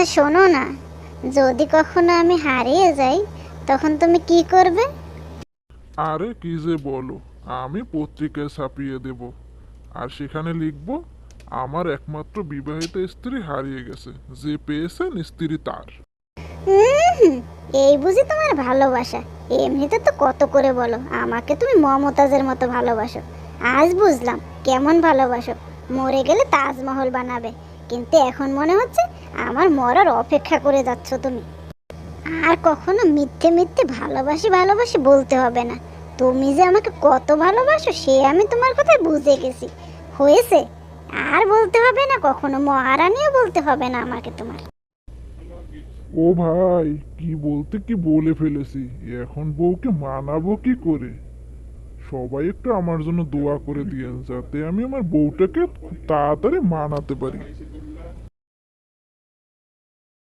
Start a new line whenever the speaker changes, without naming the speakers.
আচ্ছা শোনো না। যদি কখনো আমি হারিয়ে যাই তখন তুমি কি করবে?
আরে কি যে বলো। আমি পত্রিকায় ছাপিয়ে দেব। আর সেখানে লিখব আমার একমাত্র বিবাহিত স্ত্রী হারিয়ে গেছে। যে পেয়েছেন স্ত্রী তার।
এই বুঝি তোমার ভালোবাসা। এমনিতে তো কত করে বলো আমাকে তুমি মমতাজের মতো ভালোবাসো। আজ বুঝলাম কেমন ভালোবাসো। মরে গেলে তাজমহল বানাবে। কিন্তু এখন মনে হচ্ছে আমার মরার অপেক্ষা করে যাচ্ছ তুমি। আর কখনো মিথ্যে মিথ্যে ভালোবাসি ভালোবাসি বলতে হবে না। তুমি যে আমাকে কত ভালোবাসো, সে আমি তোমার কথায় বুঝে গেছি। হয়েছে? আর বলতে হবে না, কখনো মহারানীও বলতে হবে না আমাকে তোমার।
ও ভাই, কি বলতে কি বলে ফেলেছি? এখন বউকে মানাবো কি করে? সবাই একটু আমার জন্য দোয়া করে দিয়েন, যাতে আমি আমার বউটাকে খুব তাড়াতাড়ি মানাতে পারি।